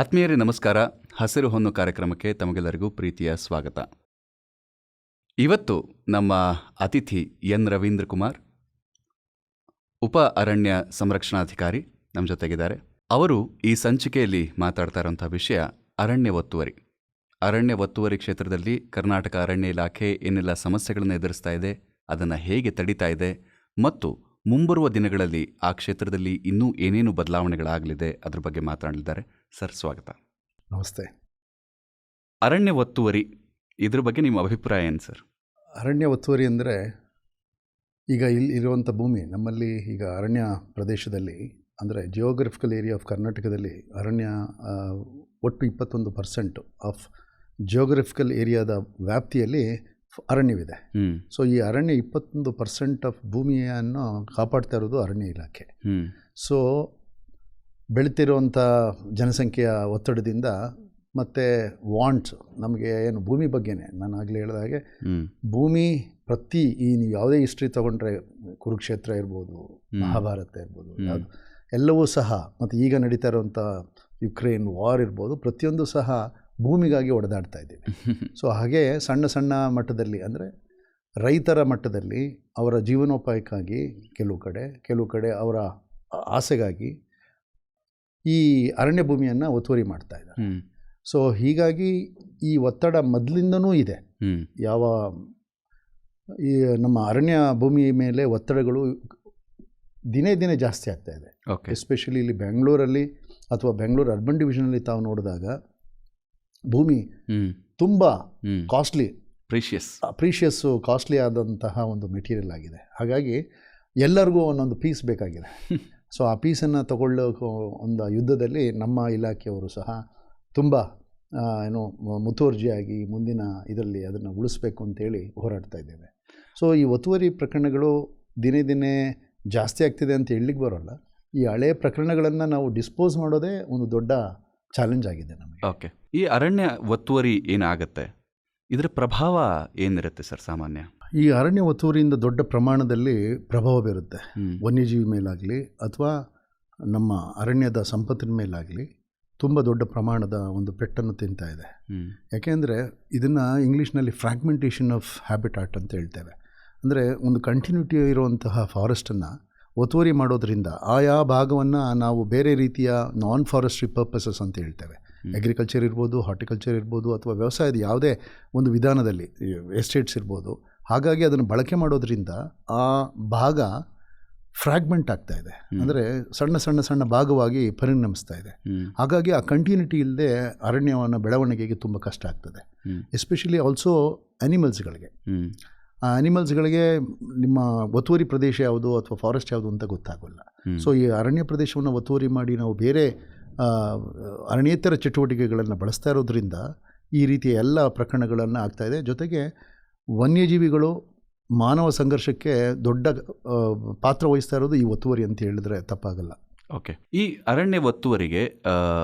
ಆತ್ಮೀಯರೇ ನಮಸ್ಕಾರ. ಹಸಿರು ಹೊನ್ನು ಕಾರ್ಯಕ್ರಮಕ್ಕೆ ತಮಗೆಲ್ಲರಿಗೂ ಪ್ರೀತಿಯ ಸ್ವಾಗತ. ಇವತ್ತು ನಮ್ಮ ಅತಿಥಿ ಎನ್ ರವೀಂದ್ರ ಕುಮಾರ್, ಉಪ ಅರಣ್ಯ ಸಂರಕ್ಷಣಾಧಿಕಾರಿ ನಮ್ಮ ಜೊತೆಗಿದ್ದಾರೆ. ಅವರು ಈ ಸಂಚಿಕೆಯಲ್ಲಿ ಮಾತಾಡ್ತಾ ಇರುವಂಥ ವಿಷಯ ಅರಣ್ಯ ಒತ್ತುವರಿ. ಅರಣ್ಯ ಒತ್ತುವರಿ ಕ್ಷೇತ್ರದಲ್ಲಿ ಕರ್ನಾಟಕ ಅರಣ್ಯ ಇಲಾಖೆ ಏನೆಲ್ಲ ಸಮಸ್ಯೆಗಳನ್ನು ಎದುರಿಸ್ತಾ ಇದೆ, ಅದನ್ನು ಹೇಗೆ ತಡಿತಾ ಇದೆ ಮತ್ತು ಮುಂಬರುವ ದಿನಗಳಲ್ಲಿ ಆ ಕ್ಷೇತ್ರದಲ್ಲಿ ಇನ್ನೂ ಏನೇನು ಬದಲಾವಣೆಗಳಾಗಲಿದೆ ಅದರ ಬಗ್ಗೆ ಮಾತನಾಡಲಿದ್ದಾರೆ ಸರ್ ಸ್ವಾಗತ. ನಮಸ್ತೆ. ಅರಣ್ಯ ಒತ್ತುವರಿ ಇದ್ರ ಬಗ್ಗೆ ನಿಮ್ಮ ಅಭಿಪ್ರಾಯ ಏನು ಸರ್? ಅರಣ್ಯ ಒತ್ತುವರಿ ಅಂದರೆ ಈಗ ಇಲ್ಲಿ ಇರುವಂಥ ಭೂಮಿ ನಮ್ಮಲ್ಲಿ ಈಗ ಅರಣ್ಯ ಪ್ರದೇಶದಲ್ಲಿ ಅಂದರೆ ಜಿಯೋಗ್ರಫಿಕಲ್ ಏರಿಯಾ ಆಫ್ ಕರ್ನಾಟಕದಲ್ಲಿ ಅರಣ್ಯ ಒಟ್ಟು ಇಪ್ಪತ್ತೊಂದು ಪರ್ಸೆಂಟ್ ಆಫ್ ಜಿಯೋಗ್ರಫಿಕಲ್ ಏರಿಯಾದ ವ್ಯಾಪ್ತಿಯಲ್ಲಿ ಅರಣ್ಯವಿದೆ. ಸೊ ಈ ಅರಣ್ಯ ಇಪ್ಪತ್ತೊಂದು ಪರ್ಸೆಂಟ್ ಆಫ್ ಭೂಮಿಯನ್ನು ಕಾಪಾಡ್ತಾ ಇರೋದು ಅರಣ್ಯ ಇಲಾಖೆ. ಸೊ ಬೆಳೀತಿರುವಂಥ ಜನಸಂಖ್ಯೆಯ ಒತ್ತಡದಿಂದ ಮತ್ತು ವಾಂಟ್ಸ್ ನಮಗೆ ಏನು ಭೂಮಿ ಬಗ್ಗೆನೇ ನಾನು ಆಗಲೇ ಹೇಳಿದ ಹಾಗೆ ಭೂಮಿ ಪ್ರತಿ ಈ ನೀವು ಯಾವುದೇ ಹಿಸ್ಟ್ರಿ ತೊಗೊಂಡ್ರೆ ಕುರುಕ್ಷೇತ್ರ ಇರ್ಬೋದು ಮಹಾಭಾರತ ಇರ್ಬೋದು ಯಾವುದು ಎಲ್ಲವೂ ಸಹ ಮತ್ತು ಈಗ ನಡೀತಾ ಇರುವಂಥ ಯುಕ್ರೇನ್ ವಾರ್ ಇರ್ಬೋದು ಪ್ರತಿಯೊಂದು ಸಹ ಭೂಮಿಗಾಗಿ ಒಡೆದಾಡ್ತಾ ಇದ್ದೀವಿ. ಸೊ ಹಾಗೆ ಸಣ್ಣ ಸಣ್ಣ ಮಟ್ಟದಲ್ಲಿ ಅಂದರೆ ರೈತರ ಮಟ್ಟದಲ್ಲಿ ಅವರ ಜೀವನೋಪಾಯಕ್ಕಾಗಿ ಕೆಲವು ಕಡೆ ಕೆಲವು ಕಡೆ ಅವರ ಆಸೆಗಾಗಿ ಈ ಅರಣ್ಯ ಭೂಮಿಯನ್ನು ಒತ್ತುವರಿ ಮಾಡ್ತಾ ಇದ್ದಾರೆ. ಸೊ ಹೀಗಾಗಿ ಈ ಒತ್ತಡ ಮೊದಲಿಂದನೂ ಇದೆ. ಯಾವ ಈ ನಮ್ಮ ಅರಣ್ಯ ಭೂಮಿ ಮೇಲೆ ಒತ್ತಡಗಳು ದಿನೇ ದಿನೇ ಜಾಸ್ತಿ ಆಗ್ತಾ ಇದೆ. ಓಕೆ ಎಸ್ಪೆಷಲಿ ಇಲ್ಲಿ ಬೆಂಗಳೂರಲ್ಲಿ ಅಥವಾ ಬೆಂಗಳೂರು ಅರ್ಬನ್ ಡಿವಿಷನಲ್ಲಿ ತಾವು ನೋಡಿದಾಗ ಭೂಮಿ ತುಂಬ ಕಾಸ್ಟ್ಲಿ ಪ್ರೀಷಿಯಸ್ ಪ್ರೀಷಿಯಸ್ಸು ಕಾಸ್ಟ್ಲಿ ಆದಂತಹ ಒಂದು ಮೆಟೀರಿಯಲ್ ಆಗಿದೆ. ಹಾಗಾಗಿ ಎಲ್ಲರಿಗೂ ಒಂದೊಂದು ಪೀಸ್ ಬೇಕಾಗಿದೆ. ಸೊ ಆ ಪೀಸನ್ನು ತಗೊಳ್ಳೋಕೆ ಒಂದು ಯುದ್ಧದಲ್ಲಿ ನಮ್ಮ ಇಲಾಖೆಯವರು ಸಹ ತುಂಬ ಏನು, ಮುತುವರ್ಜಿಯಾಗಿ ಮುಂದಿನ ಇದರಲ್ಲಿ ಅದನ್ನು ಉಳಿಸ್ಬೇಕು ಅಂತೇಳಿ ಹೋರಾಡ್ತಾ ಇದ್ದೇವೆ. ಸೊ ಈ ಒತ್ತುವರಿ ಪ್ರಕರಣಗಳು ದಿನೇ ದಿನೇ ಜಾಸ್ತಿ ಆಗ್ತಿದೆ ಅಂತ ಹೇಳಲಿಕ್ಕೆ ಬರೋಲ್ಲ. ಈ ಹಳೆ ಪ್ರಕರಣಗಳನ್ನು ನಾವು ಡಿಸ್ಪೋಸ್ ಮಾಡೋದೇ ಒಂದು ದೊಡ್ಡ ಚಾಲೆಂಜ್ ಆಗಿದೆ ನಮಗೆ. ಓಕೆ. ಈ ಅರಣ್ಯ ಒತ್ತುವರಿ ಏನಾಗುತ್ತೆ? ಇದರ ಪ್ರಭಾವ ಏನಿರುತ್ತೆ ಸರ್ ಸಾಮಾನ್ಯ? ಈ ಅರಣ್ಯ ಒತ್ತುವರಿಯಿಂದ ದೊಡ್ಡ ಪ್ರಮಾಣದಲ್ಲಿ ಪ್ರಭಾವ ಬೀರುತ್ತೆ. ವನ್ಯಜೀವಿ ಮೇಲಾಗಲಿ ಅಥವಾ ನಮ್ಮ ಅರಣ್ಯದ ಸಂಪತ್ತಿನ ಮೇಲಾಗಲಿ ತುಂಬ ದೊಡ್ಡ ಪ್ರಮಾಣದ ಒಂದು ಪೆಟ್ಟನ್ನು ತಿಂತಾ ಇದೆ. ಯಾಕೆಂದರೆ ಇದನ್ನು ಇಂಗ್ಲೀಷ್ನಲ್ಲಿ ಫ್ರಾಗ್ಮೆಂಟೇಷನ್ ಆಫ್ ಹ್ಯಾಬಿಟಾಟ್ ಅಂತ ಹೇಳ್ತೇವೆ. ಅಂದರೆ ಒಂದು ಕಂಟಿನ್ಯೂಟಿ ಇರುವಂತಹ ಫಾರೆಸ್ಟನ್ನು ಒತ್ತುವರಿ ಮಾಡೋದ್ರಿಂದ ಆಯಾ ಭಾಗವನ್ನು ನಾವು ಬೇರೆ ರೀತಿಯ ನಾನ್ ಫಾರೆಸ್ಟ್ರಿ ಪರ್ಪಸಸ್ ಅಂತ ಹೇಳ್ತೇವೆ. ಅಗ್ರಿಕಲ್ಚರ್ ಇರ್ಬೋದು ಹಾರ್ಟಿಕಲ್ಚರ್ ಇರ್ಬೋದು ಅಥವಾ ವ್ಯವಸಾಯದ ಯಾವುದೇ ಒಂದು ವಿಧಾನದಲ್ಲಿ ಎಸ್ಟೇಟ್ಸ್ ಇರ್ಬೋದು ಹಾಗಾಗಿ ಅದನ್ನು ಬಳಕೆ ಮಾಡೋದ್ರಿಂದ ಆ ಭಾಗ ಫ್ರ್ಯಾಗ್ಮೆಂಟ್ ಆಗ್ತಾ ಇದೆ. ಅಂದರೆ ಸಣ್ಣ ಸಣ್ಣ ಸಣ್ಣ ಭಾಗವಾಗಿ ಪರಿಣಮಿಸ್ತಾ ಇದೆ. ಹಾಗಾಗಿ ಆ ಕಂಟಿನ್ಯೂಟಿ ಇಲ್ಲದೆ ಅರಣ್ಯವನ್ನು ಬೆಳವಣಿಗೆಗೆ ತುಂಬ ಕಷ್ಟ ಆಗ್ತದೆ. ಎಸ್ಪೆಷಲಿ ಆಲ್ಸೋ ಅನಿಮಲ್ಸ್ಗಳಿಗೆ ಆ ಅನಿಮಲ್ಸ್ಗಳಿಗೆ ನಿಮ್ಮ ಒತ್ತುವರಿ ಪ್ರದೇಶ ಯಾವುದು ಅಥವಾ ಫಾರೆಸ್ಟ್ ಯಾವುದು ಅಂತ ಗೊತ್ತಾಗೋಲ್ಲ. ಸೊ ಈ ಅರಣ್ಯ ಪ್ರದೇಶವನ್ನು ಒತ್ತುವರಿ ಮಾಡಿ ನಾವು ಬೇರೆ ಅರಣ್ಯೇತರ ಚಟುವಟಿಕೆಗಳನ್ನು ಬಳಸ್ತಾ ಇರೋದ್ರಿಂದ ಈ ರೀತಿಯ ಎಲ್ಲ ಪ್ರಕರಣಗಳನ್ನು ಆಗ್ತಾಯಿದೆ ಜೊತೆಗೆ ವನ್ಯಜೀವಿಗಳು ಮಾನವ ಸಂಘರ್ಷಕ್ಕೆ ದೊಡ್ಡ ಪಾತ್ರ ವಹಿಸ್ತಾ ಇರೋದು ಈ ಒತ್ತುವರಿ ಅಂತ ಹೇಳಿದ್ರೆ ತಪ್ಪಾಗಲ್ಲ. ಓಕೆ. ಈ ಅರಣ್ಯ ಒತ್ತುವರಿಗೆ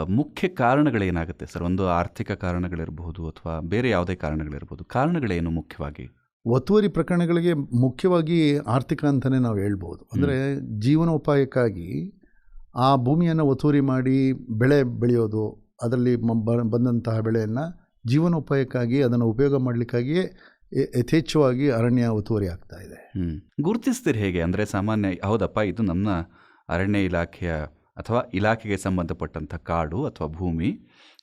ಮುಖ್ಯ ಕಾರಣಗಳೇನಾಗುತ್ತೆ ಸರ್? ಒಂದು ಆರ್ಥಿಕ ಕಾರಣಗಳಿರಬಹುದು ಅಥವಾ ಬೇರೆ ಯಾವುದೇ ಕಾರಣಗಳಿರ್ಬೋದು ಕಾರಣಗಳೇನು ಮುಖ್ಯವಾಗಿ? ಒತ್ತುವರಿ ಪ್ರಕರಣಗಳಿಗೆ ಮುಖ್ಯವಾಗಿ ಆರ್ಥಿಕ ಅಂತಲೇ ನಾವು ಹೇಳ್ಬೋದು. ಅಂದರೆ ಜೀವನೋಪಾಯಕ್ಕಾಗಿ ಆ ಭೂಮಿಯನ್ನು ಒತ್ತುವರಿ ಮಾಡಿ ಬೆಳೆ ಬೆಳೆಯೋದು ಅದರಲ್ಲಿ ಬಂದಂತಹ ಬೆಳೆಯನ್ನು ಜೀವನೋಪಾಯಕ್ಕಾಗಿ ಅದನ್ನು ಉಪಯೋಗ ಮಾಡಲಿಕ್ಕಾಗಿಯೇ ಯಥೇಚ್ಛವಾಗಿ ಅರಣ್ಯ ಒತ್ತುವರಿ ಆಗ್ತಾ ಇದೆ. ಹ್ಞೂ ಗುರುತಿಸ್ತೀರಿ ಹೇಗೆ? ಅಂದರೆ ಸಾಮಾನ್ಯ ಹೌದಪ್ಪ ಇದು ನಮ್ಮ ಅರಣ್ಯ ಇಲಾಖೆಯ ಅಥವಾ ಇಲಾಖೆಗೆ ಸಂಬಂಧಪಟ್ಟಂಥ ಕಾಡು ಅಥವಾ ಭೂಮಿ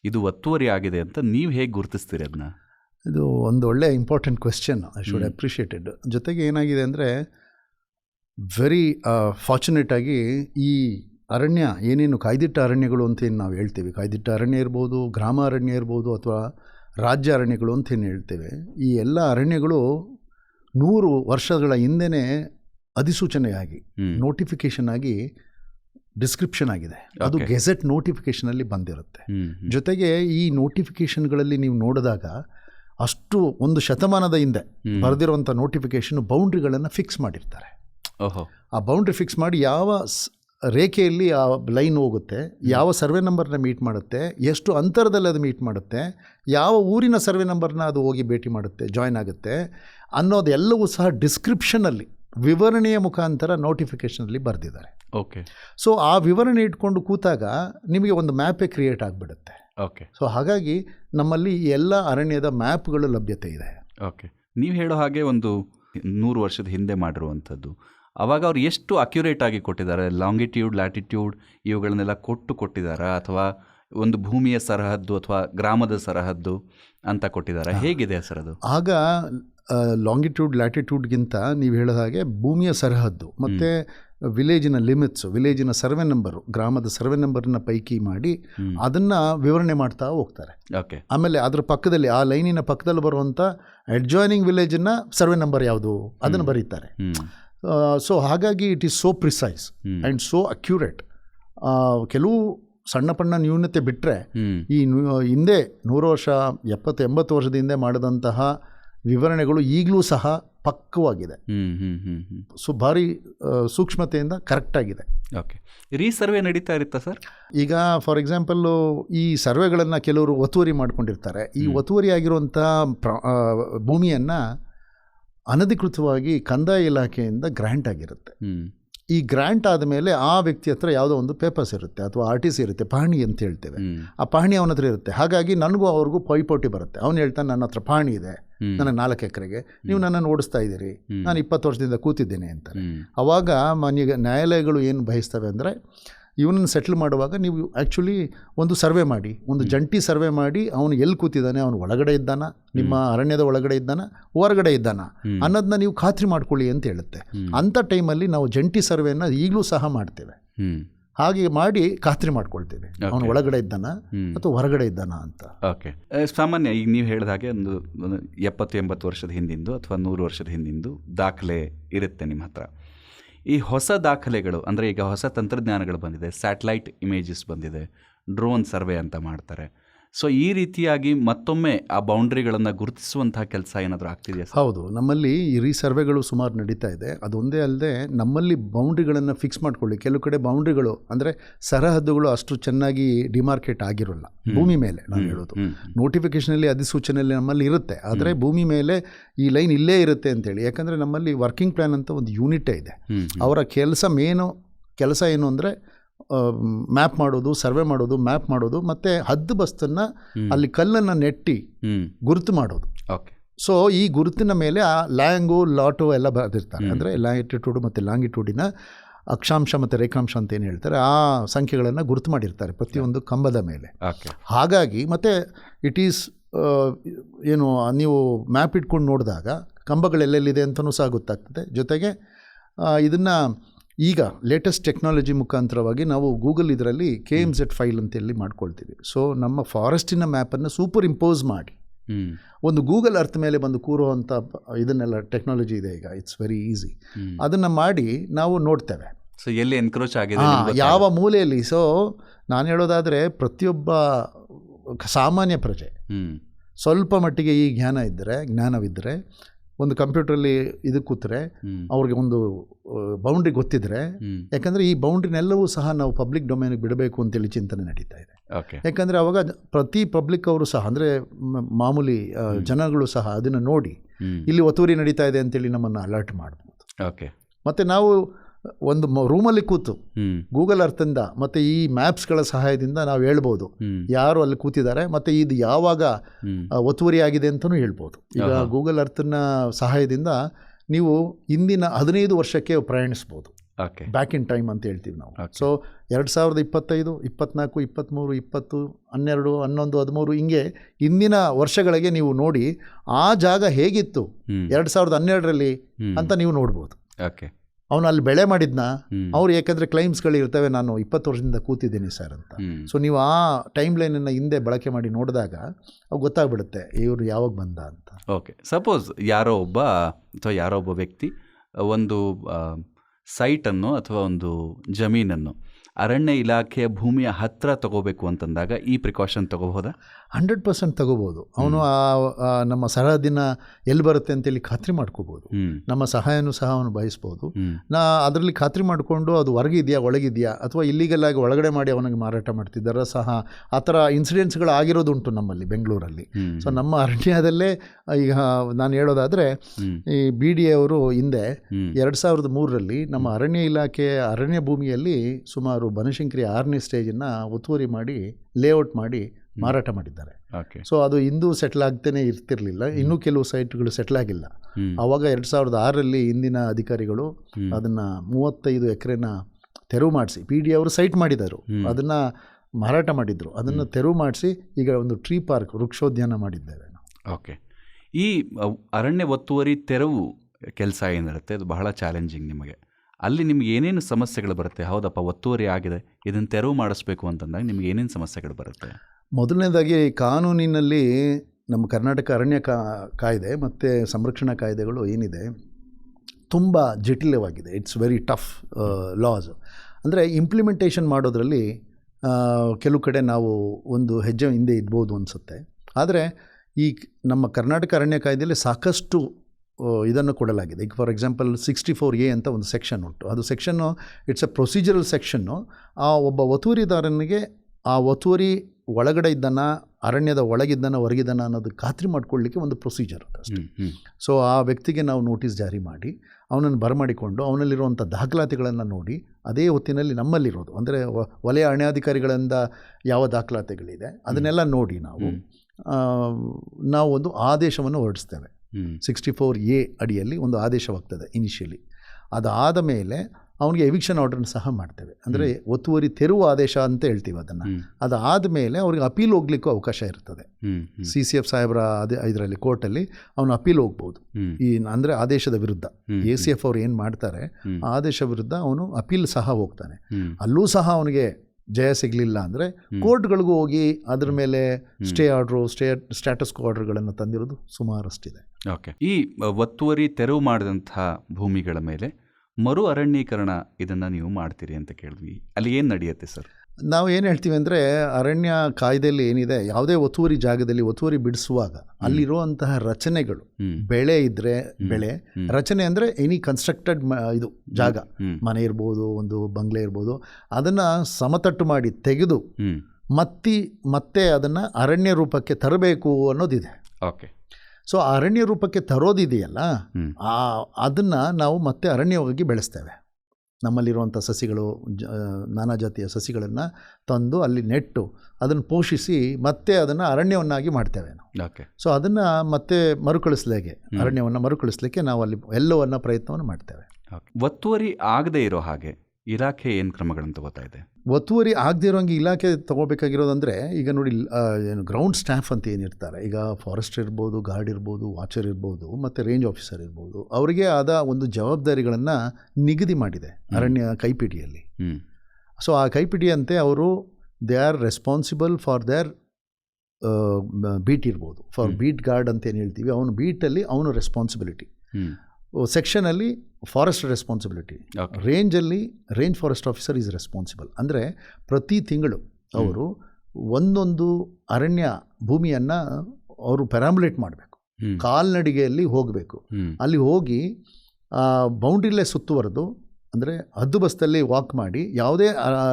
ಇದು ಒತ್ತುವರಿ ಆಗಿದೆ ಅಂತ ನೀವು ಹೇಗೆ ಗುರುತಿಸ್ತೀರಿ ಅದನ್ನ ಇದು ಒಂದು ಒಳ್ಳೆಯ important question I should. Appreciated ಜೊತೆಗೆ ಏನಾಗಿದೆ ಅಂದರೆ ವೆರಿ ಫಾರ್ಚುನೇಟ್ ಆಗಿ ಈ ಅರಣ್ಯ ಏನೇನು ಕಾಯ್ದಿಟ್ಟ ಅರಣ್ಯಗಳು ಅಂತ ಏನು ನಾವು ಹೇಳ್ತೀವಿ? ಕಾಯ್ದಿಟ್ಟ ಅರಣ್ಯ ಇರ್ಬೋದು ಗ್ರಾಮ ಅರಣ್ಯ ಇರ್ಬೋದು ಅಥವಾ ರಾಜ್ಯ ಅರಣ್ಯಗಳು ಅಂತ ಏನು ಹೇಳ್ತೇವೆ ಈ ಎಲ್ಲ ಅರಣ್ಯಗಳು ನೂರು ವರ್ಷಗಳ ಹಿಂದೆನೇ ಅಧಿಸೂಚನೆಯಾಗಿ ನೋಟಿಫಿಕೇಶನ್ ನೋಟಿಫಿಕೇಷನ್ ಆಗಿ ಡಿಸ್ಕ್ರಿಪ್ಷನ್ ಆಗಿದೆ. ಅದು. ಗೆಜೆಟ್ ನೋಟಿಫಿಕೇಷನಲ್ಲಿ ಬಂದಿರುತ್ತೆ. ಜೊತೆಗೆ ಈ ನೋಟಿಫಿಕೇಶನ್ಗಳಲ್ಲಿ ನೀವು ನೋಡಿದಾಗ ಅಷ್ಟು ಒಂದು ಶತಮಾನದ ಹಿಂದೆ. ಬರೆದಿರುವಂಥ ನೋಟಿಫಿಕೇಷನ್ ಬೌಂಡ್ರಿಗಳನ್ನು ಫಿಕ್ಸ್ ಮಾಡಿರ್ತಾರೆ. ಓಹೋ. ಆ ಬೌಂಡ್ರಿ ಫಿಕ್ಸ್ ಮಾಡಿ ಯಾವ ರೇಖೆಯಲ್ಲಿ ಆ ಲೈನ್ ಹೋಗುತ್ತೆ ಯಾವ ಸರ್ವೆ ನಂಬರ್ನ ಮೀಟ್ ಮಾಡುತ್ತೆ ಎಷ್ಟು ಅಂತರದಲ್ಲಿ ಅದು ಮೀಟ್ ಮಾಡುತ್ತೆ ಯಾವ ಊರಿನ ಸರ್ವೆ ನಂಬರ್ನ ಅದು ಹೋಗಿ ಭೇಟಿ ಮಾಡುತ್ತೆ ಜಾಯ್ನ್ ಆಗುತ್ತೆ ಅನ್ನೋದೆಲ್ಲವೂ ಸಹ ಡಿಸ್ಕ್ರಿಪ್ಷನಲ್ಲಿ ವಿವರಣೆಯ ಮುಖಾಂತರ ನೋಟಿಫಿಕೇಷನಲ್ಲಿ ಬರೆದಿದ್ದಾರೆ. ಓಕೆ. ಸೊ ಆ ವಿವರಣೆ ಇಟ್ಕೊಂಡು ಕೂತಾಗ ನಿಮಗೆ ಒಂದು ಮ್ಯಾಪೇ ಕ್ರಿಯೇಟ್ ಆಗಿಬಿಡುತ್ತೆ. ಓಕೆ. ಸೊ ಹಾಗಾಗಿ ನಮ್ಮಲ್ಲಿ ಎಲ್ಲ ಅರಣ್ಯದ ಮ್ಯಾಪ್ಗಳು ಲಭ್ಯತೆ ಇದೆ. ಓಕೆ. ನೀವು ಹೇಳೋ ಹಾಗೆ ಒಂದು ನೂರು ವರ್ಷದ ಹಿಂದೆ ಮಾಡಿರುವಂಥದ್ದು ಅವಾಗ ಅವ್ರು ಎಷ್ಟು ಅಕ್ಯುರೇಟ್ ಆಗಿ ಕೊಟ್ಟಿದ್ದಾರೆ ಲಾಂಗಿಟ್ಯೂಡ್ ಲ್ಯಾಟಿಟ್ಯೂಡ್ ಇವುಗಳನ್ನೆಲ್ಲ ಕೊಟ್ಟು ಕೊಟ್ಟಿದ್ದಾರಾ ಅಥವಾ ಒಂದು ಭೂಮಿಯ ಸರಹದ್ದು ಅಥವಾ ಗ್ರಾಮದ ಸರಹದ್ದು ಅಂತ ಕೊಟ್ಟಿದ್ದಾರೆ? ಹೇಗಿದೆ ಸರ್ ಅದು? ಆಗ ಲಾಂಗಿಟ್ಯೂಡ್ ಲ್ಯಾಟಿಟ್ಯೂಡ್ಗಿಂತ ನೀವು ಹೇಳಿದ ಹಾಗೆ ಭೂಮಿಯ ಸರಹದ್ದು ಮತ್ತು ವಿಲೇಜಿನ ಲಿಮಿಟ್ಸ್ ವಿಲೇಜಿನ ಸರ್ವೆ ನಂಬರು ಗ್ರಾಮದ ಸರ್ವೆ ನಂಬರ್ನ ಪೈಕಿ ಮಾಡಿ. ಅದನ್ನು ವಿವರಣೆ ಮಾಡ್ತಾ ಹೋಗ್ತಾರೆ. ಓಕೆ. ಆಮೇಲೆ ಅದರ ಪಕ್ಕದಲ್ಲಿ ಆ ಲೈನಿನ ಪಕ್ಕದಲ್ಲಿ ಬರುವಂಥ ಅಡ್ಜಾಯ್ನಿಂಗ್ ವಿಲೇಜನ್ನು ಸರ್ವೆ ನಂಬರ್ ಯಾವುದು? ಅದನ್ನು ಬರೀತಾರೆ. ಸೊ ಹಾಗಾಗಿ it is so precise. And so accurate ಕೆಲವು ಸಣ್ಣ ಪಣ್ಣ ನ್ಯೂನತೆ ಬಿಟ್ಟರೆ ಈ ಹಿಂದೆ ನೂರು ವರ್ಷ ಎಪ್ಪತ್ತು ಎಂಬತ್ತು ವರ್ಷದ ಹಿಂದೆ ಮಾಡಿದಂತಹ ವಿವರಣೆಗಳು ಈಗಲೂ ಸಹ ಪಕ್ವವಾಗಿದೆ. ಸೊ ಭಾರಿ ಸೂಕ್ಷ್ಮತೆಯಿಂದ ಕರೆಕ್ಟಾಗಿದೆ ಓಕೆ. ರೀಸರ್ವೆ ನಡೀತಾ ಇರುತ್ತಾ ಸರ್? ಈಗ ಫಾರ್ ಎಕ್ಸಾಂಪಲ್ಲು ಈ ಸರ್ವೆಗಳನ್ನು ಕೆಲವರು ಒತ್ತುವರಿ ಮಾಡ್ಕೊಂಡಿರ್ತಾರೆ. ಈ ಒತ್ತುವರಿ ಆಗಿರುವಂಥ ಪ್ರ ಭೂಮಿಯನ್ನು ಅನಧಿಕೃತವಾಗಿ ಕಂದಾಯ ಇಲಾಖೆಯಿಂದ ಗ್ರ್ಯಾಂಟ್ ಆಗಿರುತ್ತೆ. ಈ ಗ್ರ್ಯಾಂಟ್ ಆದಮೇಲೆ ಆ ವ್ಯಕ್ತಿ ಹತ್ರ ಯಾವುದೋ ಒಂದು ಪೇಪರ್ಸ್ ಇರುತ್ತೆ ಅಥವಾ ಆರ್ ಟಿ ಸಿ ಇರುತ್ತೆ ಪಹಣಿ ಅಂತ ಹೇಳ್ತೇವೆ. ಆ ಪಹಣಿ ಅವನ ಹತ್ರ ಇರುತ್ತೆ. ಹಾಗಾಗಿ ನನಗೂ ಅವ್ರಿಗೂ ಪೈಪೋಟಿ ಬರುತ್ತೆ. ಅವನು ಹೇಳ್ತಾನೆ ನನ್ನ ಹತ್ರ ಪಹಣಿ ಇದೆ. ನನಗೆ ನಾಲ್ಕು ಎಕರೆಗೆ. ನೀವು ನನ್ನನ್ನು ಓಡಿಸ್ತಾ ಇದ್ದೀರಿ. ನಾನು ಇಪ್ಪತ್ತು ವರ್ಷದಿಂದ ಕೂತಿದ್ದೇನೆ ಅಂತಾರೆ. ಹ್ಮ್. ಅವಾಗ ಮಾನ್ಯ ನ್ಯಾಯಾಲಯಗಳು ಏನು ಬಯಸ್ತವೆ ಅಂದರೆ ಇವನನ್ನು ಸೆಟ್ಲ್ ಮಾಡುವಾಗ ನೀವು ಆ್ಯಕ್ಚುಲಿ ಒಂದು ಸರ್ವೆ ಮಾಡಿ ಒಂದು ಜಂಟಿ ಸರ್ವೆ ಮಾಡಿ ಅವನು ಎಲ್ಲಿ ಕೂತಿದ್ದಾನೆ ಅವನು ಒಳಗಡೆ ಇದ್ದಾನ ನಿಮ್ಮ ಅರಣ್ಯದ ಒಳಗಡೆ ಇದ್ದಾನ ಹೊರಗಡೆ ಇದ್ದಾನ. ಅನ್ನೋದನ್ನ ನೀವು ಖಾತ್ರಿ ಮಾಡ್ಕೊಳ್ಳಿ ಅಂತ ಹೇಳುತ್ತೆ. ಅಂತ ಅಂಥ ಟೈಮಲ್ಲಿ ನಾವು ಜಂಟಿ ಸರ್ವೆಯನ್ನು ಈಗಲೂ ಸಹ ಮಾಡ್ತೇವೆ. ಹಾಗೆ ಮಾಡಿ ಖಾತ್ರಿ ಮಾಡ್ಕೊಳ್ತೇವೆ. ಅವನು ಒಳಗಡೆ ಇದ್ದಾನ ಅಥವಾ ಹೊರಗಡೆ ಇದ್ದಾನ ಅಂತ. ಓಕೆ ಸಾಮಾನ್ಯ ಈಗ ನೀವು ಹೇಳಿದ ಹಾಗೆ ಒಂದು ಒಂದು ಎಪ್ಪತ್ತು ಎಂಬತ್ತು ವರ್ಷದ ಹಿಂದಿಂದು ಅಥವಾ ನೂರು ವರ್ಷದ ಹಿಂದಿಂದು ದಾಖಲೆ ಇರುತ್ತೆ ನಿಮ್ಮ ಹತ್ರ. ಈ ಹೊಸ ದಾಖಲೆಗಳು, ಅಂದರೆ ಈಗ ಹೊಸ ತಂತ್ರಜ್ಞಾನಗಳು ಬಂದಿದೆ, ಸ್ಯಾಟಲೈಟ್ ಇಮೇಜಸ್ ಬಂದಿದೆ, ಡ್ರೋನ್ ಸರ್ವೆ ಅಂತ ಮಾಡ್ತಾರೆ. ಸೊ ಈ ರೀತಿಯಾಗಿ ಮತ್ತೊಮ್ಮೆ ಆ ಬೌಂಡ್ರಿಗಳನ್ನು ಗುರುತಿಸುವಂತಹ ಕೆಲಸ ಏನಾದರೂ ಆಗ್ತಿದೆಯಾ ಹೌದು. ನಮ್ಮಲ್ಲಿ ಈ ರೀಸರ್ವೆಗಳು ಸುಮಾರು ನಡೀತಾ ಇದೆ. ಅದೊಂದೇ ಅಲ್ಲದೆ ನಮ್ಮಲ್ಲಿ ಬೌಂಡ್ರಿಗಳನ್ನು ಫಿಕ್ಸ್ ಮಾಡ್ಕೊಳ್ಳಿ. ಕೆಲವು ಕಡೆ ಬೌಂಡ್ರಿಗಳು ಅಂದರೆ ಸರಹದ್ದುಗಳು ಅಷ್ಟು ಚೆನ್ನಾಗಿ ಡಿಮಾರ್ಕೇಟ್ ಆಗಿರೋಲ್ಲ. ಭೂಮಿ ಮೇಲೆ ನಾನು ಹೇಳೋದು. ನೋಟಿಫಿಕೇಶನಲ್ಲಿ ನೋಟಿಫಿಕೇಷನಲ್ಲಿ ಅಧಿಸೂಚನೆಯಲ್ಲಿ ನಮ್ಮಲ್ಲಿ ಇರುತ್ತೆ. ಆದರೆ ಭೂಮಿ ಮೇಲೆ ಈ ಲೈನ್ ಇಲ್ಲೇ ಇರುತ್ತೆ ಅಂತೇಳಿ. ಯಾಕಂದರೆ ನಮ್ಮಲ್ಲಿ ವರ್ಕಿಂಗ್ ಪ್ಲ್ಯಾನ್ ಅಂತ ಒಂದು ಯೂನಿಟೇ ಇದೆ. ಅವರ ಕೆಲಸ ಮೇನು ಕೆಲಸ ಏನು ಅಂದರೆ ಮ್ಯಾಪ್ ಮಾಡೋದು ಸರ್ವೆ ಮಾಡೋದು ಮ್ಯಾಪ್ ಮಾಡೋದು ಮತ್ತು ಹದ್ದು ಬಸ್ತನ್ನು ಅಲ್ಲಿ ಕಲ್ಲನ್ನು ನೆಟ್ಟಿ ಗುರುತು ಮಾಡೋದು. ಓಕೆ. ಸೊ ಈ ಗುರುತಿನ ಮೇಲೆ ಆ ಲ್ಯಾಂಗು ಲಾಟು ಎಲ್ಲ ಬರೆದಿರ್ತಾರೆ. ಅಂದರೆ ಲ್ಯಾಂಗಿಟ್ಯೂಡ್ ಮತ್ತು ಲಾಂಗಿಟ್ಯೂಡಿನ ಅಕ್ಷಾಂಶ ಮತ್ತು ರೇಖಾಂಶ ಅಂತ ಏನು ಹೇಳ್ತಾರೆ ಆ ಸಂಖ್ಯೆಗಳನ್ನು ಗುರುತು ಮಾಡಿರ್ತಾರೆ ಪ್ರತಿಯೊಂದು ಕಂಬದ ಮೇಲೆ. ಓಕೆ. ಹಾಗಾಗಿ ಮತ್ತು ಇಟ್ ಈಸ್ ಏನು ನೀವು ಮ್ಯಾಪ್ ಇಟ್ಕೊಂಡು ನೋಡಿದಾಗ ಕಂಬಗಳೆಲ್ಲೆಲ್ಲಿದೆ ಅಂತಲೂ ಸಹ ಗೊತ್ತಾಗ್ತದೆ. ಜೊತೆಗೆ ಇದನ್ನು ಈಗ ಲೇಟೆಸ್ಟ್ ಟೆಕ್ನಾಲಜಿ ಮುಖಾಂತರವಾಗಿ ನಾವು ಗೂಗಲ್ ಇದರಲ್ಲಿ ಕೆ ಎಂ ಜೆಡ್ ಫೈಲ್ ಅಂತೇಳಿ ಮಾಡ್ಕೊಳ್ತೀವಿ. ಸೊ ನಮ್ಮ ಫಾರೆಸ್ಟಿನ ಮ್ಯಾಪನ್ನು ಸೂಪರ್ ಇಂಪೋಸ್ ಮಾಡಿ. ಒಂದು ಗೂಗಲ್ ಅರ್ತ್ ಮೇಲೆ ಬಂದು ಕೂರುವಂಥ ಇದನ್ನೆಲ್ಲ ಟೆಕ್ನಾಲಜಿ ಇದೆ ಈಗ. ಇಟ್ಸ್ ವೆರಿ ಈಸಿ ಅದನ್ನು ಮಾಡಿ ನಾವು ನೋಡ್ತೇವೆ. ಸೊ ಎಲ್ಲಿ ಎನ್ಕ್ರೋಚ್ ಆಗಿದೆ. ಯಾವ ಮೂಲೆಯಲ್ಲಿ? ಸೊ ನಾನು ಹೇಳೋದಾದರೆ ಪ್ರತಿಯೊಬ್ಬ ಸಾಮಾನ್ಯ ಪ್ರಜೆ ಸ್ವಲ್ಪ ಮಟ್ಟಿಗೆ ಈ ಜ್ಞಾನ ಇದ್ದರೆ ಜ್ಞಾನವಿದ್ದರೆ ಒಂದು ಕಂಪ್ಯೂಟ್ರಲ್ಲಿ ಇದು ಕೂತ್ರೆ ಅವ್ರಿಗೆ ಒಂದು ಬೌಂಡ್ರಿ ಗೊತ್ತಿದ್ರೆ ಯಾಕಂದ್ರೆ ಈ ಬೌಂಡ್ರಿನೆಲ್ಲವೂ ಸಹ ನಾವು ಪಬ್ಲಿಕ್ ಡೊಮೇನಿಗೆ ಬಿಡಬೇಕು ಅಂತೇಳಿ ಚಿಂತನೆ ನಡೀತಾ ಇದೆ. ಯಾಕಂದ್ರೆ ಯಾಕಂದರೆ ಅವಾಗ ಪ್ರತಿ ಪಬ್ಲಿಕ್ ಅವರು ಸಹ ಅಂದ್ರೆ ಮಾಮೂಲಿ ಜನಗಳು ಸಹ ಅದನ್ನು ನೋಡಿ ಇಲ್ಲಿ ಒತ್ತುವರಿ ನಡೀತಾ ಇದೆ ಅಂತೇಳಿ ನಮ್ಮನ್ನು ಅಲರ್ಟ್ ಮಾಡ್ಬೋದು. ಓಕೆ ಮತ್ತು ನಾವು ಒಂದು ರೂಮಲ್ಲಿ ಕೂತು ಗೂಗಲ್ ಅರ್ಥದಿಂದ ಮತ್ತು ಈ ಮ್ಯಾಪ್ಸ್ಗಳ ಸಹಾಯದಿಂದ ನಾವು ಹೇಳ್ಬೋದು ಯಾರು ಅಲ್ಲಿ ಕೂತಿದ್ದಾರೆ ಮತ್ತು ಇದು ಯಾವಾಗ ಒತ್ತುವರಿ ಆಗಿದೆ ಅಂತಲೂ ಹೇಳ್ಬೋದು. ಈಗ ಗೂಗಲ್ ಅರ್ಥನ ಸಹಾಯದಿಂದ ನೀವು ಇಂದಿನ ಹದಿನೈದು ವರ್ಷಕ್ಕೆ ಪ್ರಯಾಣಿಸ್ಬೋದು. ಓಕೆ ಬ್ಯಾಕ್ ಇನ್ ಟೈಮ್ ಅಂತ ಹೇಳ್ತೀವಿ ನಾವು. ಸೊ ಎರಡು ಸಾವಿರದ ಇಪ್ಪತ್ತೈದು ಇಪ್ಪತ್ನಾಲ್ಕು ಇಪ್ಪತ್ತ್ಮೂರು ಇಪ್ಪತ್ತು ಹನ್ನೆರಡು ಹನ್ನೊಂದು ಹದಿಮೂರು ಹಿಂಗೆ ಇಂದಿನ ವರ್ಷಗಳಿಗೆ ನೀವು ನೋಡಿ ಆ ಜಾಗ ಹೇಗಿತ್ತು ಎರಡು ಸಾವಿರದ ಹನ್ನೆರಡರಲ್ಲಿ ಅಂತ ನೀವು ನೋಡ್ಬೋದು. ಓಕೆ ಅವನು ಅಲ್ಲಿ ಬೆಳೆ ಮಾಡಿದ್ನ ಅವ್ರು ಯಾಕಂದರೆ ಕ್ಲೈಮ್ಸ್ಗಳು ಇರ್ತವೆ ನಾನು ಇಪ್ಪತ್ತು ವರ್ಷದಿಂದ ಕೂತಿದ್ದೀನಿ ಸರ್ ಅಂತ. ಸೊ ನೀವು ಆ ಟೈಮ್ ಲೈನನ್ನು ಹಿಂದೆ ಬಳಕೆ ಮಾಡಿ ನೋಡಿದಾಗ ಅವು ಗೊತ್ತಾಗ್ಬಿಡುತ್ತೆ ಇವರು ಯಾವಾಗ ಬಂದ ಅಂತ. ಓಕೆ ಸಪೋಸ್ ಯಾರೋ ಒಬ್ಬ ಅಥವಾ ಯಾರೋ ಒಬ್ಬ ವ್ಯಕ್ತಿ ಒಂದು ಸೈಟನ್ನು ಅಥವಾ ಒಂದು ಜಮೀನನ್ನು ಅರಣ್ಯ ಇಲಾಖೆಯ ಭೂಮಿಯ ಹತ್ತಿರ ತಗೋಬೇಕು ಅಂತಂದಾಗ ಈ ಪ್ರಿಕಾಷನ್ ತಗೋಬಹುದಾ? ಹಂಡ್ರೆಡ್ ಪರ್ಸೆಂಟ್ ತಗೋಬೋದು. ಅವನು ಆ ನಮ್ಮ ಸರಹದಿನ ಎಲ್ಲಿ ಬರುತ್ತೆ ಅಂತೇಳಿ ಖಾತ್ರಿ ಮಾಡ್ಕೋಬೋದು. ನಮ್ಮ ಸಹಾಯನೂ ಸಹ ಅವನು ಬಯಸ್ಬೋದು. ನಾ ಅದರಲ್ಲಿ ಖಾತ್ರಿ ಮಾಡಿಕೊಂಡು ಅದು ಹೊರಗಿದೆಯಾ ಒಳಗಿದೆಯಾ ಅಥವಾ ಇಲ್ಲಿಗೆಲ್ಲಾಗಿ ಒಳಗಡೆ ಮಾಡಿ ಅವನಿಗೆ ಮಾರಾಟ ಮಾಡ್ತಿದ್ದಾರ ಸಹ ಆ ಥರ ಇನ್ಸಿಡೆಂಟ್ಸ್ಗಳು ಆಗಿರೋದುಂಟು ನಮ್ಮಲ್ಲಿ ಬೆಂಗಳೂರಲ್ಲಿ. ಸೊ ನಮ್ಮ ಅರಣ್ಯದಲ್ಲೇ ಈಗ ನಾನು ಹೇಳೋದಾದರೆ ಈ ಬಿ ಡಿ ಅವರು ಹಿಂದೆ ಎರಡು ಸಾವಿರದ ಮೂರರಲ್ಲಿ ನಮ್ಮ ಅರಣ್ಯ ಇಲಾಖೆ ಅರಣ್ಯ ಭೂಮಿಯಲ್ಲಿ ಸುಮಾರು ಬನಶಂಕರಿ ಆರನೇ ಸ್ಟೇಜನ್ನು ಒತ್ತುವರಿ ಮಾಡಿ ಲೇಔಟ್ ಮಾಡಿ ಮಾರಾಟ ಮಾಡಿದ್ದಾರೆ. ಓಕೆ. ಸೊ ಅದು ಇಂದು ಸೆಟ್ಲ್ ಆಗ್ತೇನೆ ಇರ್ತಿರ್ಲಿಲ್ಲ. ಇನ್ನೂ ಕೆಲವು ಸೈಟ್ಗಳು ಸೆಟ್ಲ್ ಆಗಿಲ್ಲ. ಅವಾಗ ಆವಾಗ ಎರಡು ಸಾವಿರದ ಆರರಲ್ಲಿ ಇಂದಿನ ಅಧಿಕಾರಿಗಳು ಅದನ್ನ ಮೂವತ್ತೈದು ಎಕರೆನ ತೆರವು ಮಾಡಿಸಿ ಪಿ ಡಿ ಅವರು ಸೈಟ್ ಮಾಡಿದರು. ಅದನ್ನ ಅದನ್ನು ಮಾರಾಟ ಮಾಡಿದ್ರು. ಅದನ್ನು ತೆರವು ಮಾಡಿಸಿ ಈಗ ಒಂದು ಟ್ರೀ ಪಾರ್ಕ್ ವೃಕ್ಷೋದ್ಯಾನ ಮಾಡಿದ್ದೇವೆ ಓಕೆ. ಈ ಅರಣ್ಯ ಒತ್ತುವರಿ ತೆರವು ಕೆಲಸ ಏನಿರುತ್ತೆ? ಅದು ಬಹಳ ಚಾಲೆಂಜಿಂಗ್ ನಿಮಗೆ. ಅಲ್ಲಿ ನಿಮ್ಗೆ ಏನೇನು ಸಮಸ್ಯೆಗಳು ಬರುತ್ತೆ? ಹೌದಪ್ಪ ಒತ್ತುವರಿ ಆಗಿದೆ. ಇದನ್ನು ತೆರವು ಮಾಡಿಸ್ಬೇಕು ಅಂತಂದಾಗ ನಿಮ್ಗೆ ಏನೇನು ಸಮಸ್ಯೆಗಳು ಬರುತ್ತೆ? ಮೊದಲನೇದಾಗಿ ಕಾನೂನಿನಲ್ಲಿ ನಮ್ಮ ಕರ್ನಾಟಕ ಅರಣ್ಯ ಕಾಯ್ದೆ ಮತ್ತು ಸಂರಕ್ಷಣಾ ಕಾಯ್ದೆಗಳು ಏನಿದೆ, ತುಂಬ ಜಟಿಲವಾಗಿದೆ. ಇಟ್ಸ್ ವೆರಿ ಟಫ್ ಲಾಸ್ ಅಂದರೆ ಇಂಪ್ಲಿಮೆಂಟೇಷನ್ ಮಾಡೋದರಲ್ಲಿ ಕೆಲವು ಕಡೆ ನಾವು ಒಂದು ಹೆಜ್ಜೆ ಹಿಂದೆ ಇಡ್ಬೋದು ಅನಿಸುತ್ತೆ. ಆದರೆ ಈ ನಮ್ಮ ಕರ್ನಾಟಕ ಅರಣ್ಯ ಕಾಯ್ದೆಯಲ್ಲಿ ಸಾಕಷ್ಟು ಇದನ್ನು ಕೊಡಲಾಗಿದೆ. ಈಗ for example sixty four A ಅಂತ ಒಂದು ಸೆಕ್ಷನ್ ಉಂಟು. ಅದು section it's a procedural section ಆ ಒಬ್ಬ ಒತ್ತುವರಿದಾರನಿಗೆ ಆ ಒತ್ತುವರಿ ಒಳಗಡೆ ಇದ್ದಾನ ಅರಣ್ಯದ ಒಳಗಿದ್ದಾನ ಹೊರಗಿದ್ದಾನ ಅನ್ನೋದು ಖಾತ್ರಿ ಮಾಡ್ಕೊಳ್ಳಿಕ್ಕೆ ಒಂದು ಪ್ರೊಸೀಜರ್ ಅದು ಅಷ್ಟೇ. ಸೊ ಆ ವ್ಯಕ್ತಿಗೆ ನಾವು ನೋಟಿಸ್ ಜಾರಿ ಮಾಡಿ ಅವನನ್ನು ಬರಮಾಡಿಕೊಂಡು ಅವನಲ್ಲಿರುವಂಥ ದಾಖಲಾತಿಗಳನ್ನು ನೋಡಿ ಅದೇ ಹೊತ್ತಿನಲ್ಲಿ ನಮ್ಮಲ್ಲಿರೋದು ಅಂದರೆ ವಲಯ ಅರಣ್ಯಾಧಿಕಾರಿಗಳಿಂದ ಯಾವ ದಾಖಲಾತಿಗಳಿದೆ ಅದನ್ನೆಲ್ಲ ನೋಡಿ ನಾವು. ನಾವು ಒಂದು ಆದೇಶವನ್ನು ಹೊರಡಿಸ್ತೇವೆ. ಸಿಕ್ಸ್ಟಿ ಫೋರ್ ಎ ಅಡಿಯಲ್ಲಿ ಒಂದು ಆದೇಶವಾಗ್ತದೆ ಇನಿಷಿಯಲಿ ಅದಾದ ಮೇಲೆ ಅವನಿಗೆ ಎವಿಕ್ಷನ್ ಆರ್ಡರ್ನ ಸಹ ಮಾಡ್ತೇವೆ. ಅಂದರೆ ಒತ್ತುವರಿ ತೆರವು ಆದೇಶ ಅಂತ ಹೇಳ್ತೀವಿ ಅದನ್ನು. ಅದಾದ ಮೇಲೆ ಅವ್ರಿಗೆ ಅಪೀಲ್ ಹೋಗ್ಲಿಕ್ಕೂ ಅವಕಾಶ ಇರ್ತದೆ. ಸಿ ಸಿ ಎಫ್ ಸಾಹೇಬರ ಅದೇ ಇದರಲ್ಲಿ ಕೋರ್ಟಲ್ಲಿ ಅವನು ಅಪೀಲ್ ಹೋಗ್ಬೋದು. ಈ ಅಂದರೆ ಆದೇಶದ ವಿರುದ್ಧ. ಎ ಸಿ ಎಫ್ ಅವ್ರು ಏನು ಮಾಡ್ತಾರೆ ಆ ಆದೇಶ ವಿರುದ್ಧ ಅವನು ಅಪೀಲ್ ಸಹ ಹೋಗ್ತಾನೆ. ಅಲ್ಲೂ ಸಹ ಅವನಿಗೆ ಜಯ ಸಿಗಲಿಲ್ಲ ಅಂದರೆ ಕೋರ್ಟ್ಗಳಿಗೂ ಹೋಗಿ ಅದ್ರ ಮೇಲೆ ಸ್ಟೇ ಆರ್ಡ್ರು ಸ್ಟೇ ಸ್ಟ್ಯಾಟಸ್ ಆರ್ಡರ್ಗಳನ್ನು ತಂದಿರೋದು ಸುಮಾರಷ್ಟಿದೆ. ಓಕೆ ಈ ಒತ್ತುವರಿ ತೆರವು ಮಾಡಿದಂತಹ ಭೂಮಿಗಳ ಮೇಲೆ ಮರು ಅರಣ್ಯೀಕರಣ ಇದನ್ನು ನೀವು ಮಾಡ್ತೀರಿ ಅಂತ ಕೇಳಿದ್ವಿ. ಅಲ್ಲಿ ಏನು ನಡೆಯುತ್ತೆ ಸರ್? ನಾವು ಏನು ಹೇಳ್ತೀವಿ ಅಂದರೆ ಅರಣ್ಯ ಕಾಯ್ದೆಯಲ್ಲಿ ಏನಿದೆ ಯಾವುದೇ ಒತ್ತುವರಿ ಜಾಗದಲ್ಲಿ ಒತ್ತುವರಿ ಬಿಡಿಸುವಾಗ ಅಲ್ಲಿರುವಂತಹ ರಚನೆಗಳು ಬೆಳೆ ಇದ್ದರೆ ಬೆಳೆ ರಚನೆ ಅಂದರೆ ಎನಿ ಕನ್ಸ್ಟ್ರಕ್ಟೆಡ್ ಇದು ಜಾಗ. ಮನೆ ಇರ್ಬೋದು ಒಂದು ಬಂಗ್ಲೆ ಇರ್ಬೋದು ಅದನ್ನು ಸಮತಟ್ಟು ಮಾಡಿ ತೆಗೆದು ಮತ್ತಿ ಮತ್ತೆ ಅದನ್ನು ಅರಣ್ಯ ರೂಪಕ್ಕೆ ತರಬೇಕು ಅನ್ನೋದಿದೆ. ಓಕೆ. ಸೊ ಆ ಅರಣ್ಯ ರೂಪಕ್ಕೆ ತರೋದಿದೆಯಲ್ಲ ಆ ಅದನ್ನು ನಾವು ಮತ್ತೆ ಅರಣ್ಯವಾಗಿ ಬೆಳೆಸ್ತೇವೆ. ನಮ್ಮಲ್ಲಿರುವಂಥ ಸಸಿಗಳು ಜ ನಾನಾ ಜಾತಿಯ ಸಸಿಗಳನ್ನು ತಂದು ಅಲ್ಲಿ ನೆಟ್ಟು ಅದನ್ನು ಪೋಷಿಸಿ ಮತ್ತೆ ಅದನ್ನು ಅರಣ್ಯವನ್ನಾಗಿ ಮಾಡ್ತೇವೆ ನಾವು. ಓಕೆ. ಸೊ ಅದನ್ನು ಮತ್ತೆ ಮರುಕಳಿಸ್ಲಿಕ್ಕೆ ಅರಣ್ಯವನ್ನು ಮರುಕಳಿಸ್ಲಿಕ್ಕೆ ನಾವು ಅಲ್ಲಿ ಎಲ್ಲವನ್ನ ಪ್ರಯತ್ನವನ್ನು ಮಾಡ್ತೇವೆ. ಒತ್ತುವರಿ ಆಗದೇ ಇರೋ ಹಾಗೆ ಇಲಾಖೆ ಏನು ಕ್ರಮಗಳನ್ನು ತಗೋತಾ ಇದೆ? ಒತ್ತುವರಿ ಆಗದೇ ಇರೋಂಗೆ ಇಲಾಖೆ ತೊಗೋಬೇಕಾಗಿರೋದಂದರೆ ಈಗ ನೋಡಿ ಏನು ಗ್ರೌಂಡ್ ಸ್ಟಾಫ್ ಅಂತ ಏನಿರ್ತಾರೆ ಈಗ ಫಾರೆಸ್ಟ್ ಇರ್ಬೋದು ಗಾರ್ಡ್ ಇರ್ಬೋದು ವಾಚರ್ ಇರ್ಬೋದು ಮತ್ತು ರೇಂಜ್ ಆಫೀಸರ್ ಇರ್ಬೋದು ಅವರಿಗೆ ಆದ ಒಂದು ಜವಾಬ್ದಾರಿಗಳನ್ನು ನಿಗದಿ ಮಾಡಿದೆ ಅರಣ್ಯ ಕೈಪಿಡಿಯಲ್ಲಿ. ಸೊ ಆ ಕೈಪಿಡಿಯಂತೆ ಅವರು they are responsible for their beat ಇರ್ಬೋದು. ಫಾರ್ ಬೀಟ್ ಗಾರ್ಡ್ ಅಂತ ಏನು ಹೇಳ್ತೀವಿ ಅವನು ಬೀಟಲ್ಲಿ ಅವನು ರೆಸ್ಪಾನ್ಸಿಬಿಲಿಟಿ ಸೆಕ್ಷನಲ್ಲಿ ಫಾರೆಸ್ಟ್ ರೆಸ್ಪಾನ್ಸಿಬಿಲಿಟಿ ರೇಂಜಲ್ಲಿ range forest officer is responsible ಅಂದರೆ ಪ್ರತಿ ತಿಂಗಳು ಅವರು ಒಂದೊಂದು ಅರಣ್ಯ ಭೂಮಿಯನ್ನು ಅವರು ಪ್ಯಾರಾಮುಲೇಟ್ ಮಾಡಬೇಕು. ಕಾಲ್ನಡಿಗೆಯಲ್ಲಿ ಹೋಗಬೇಕು. ಅಲ್ಲಿ ಹೋಗಿ ಬೌಂಡ್ರಿಲೇ ಸುತ್ತುವರೆದು ಅಂದರೆ ಹದ್ದು ಬಸ್ತಲ್ಲಿ ವಾಕ್ ಮಾಡಿ ಯಾವುದೇ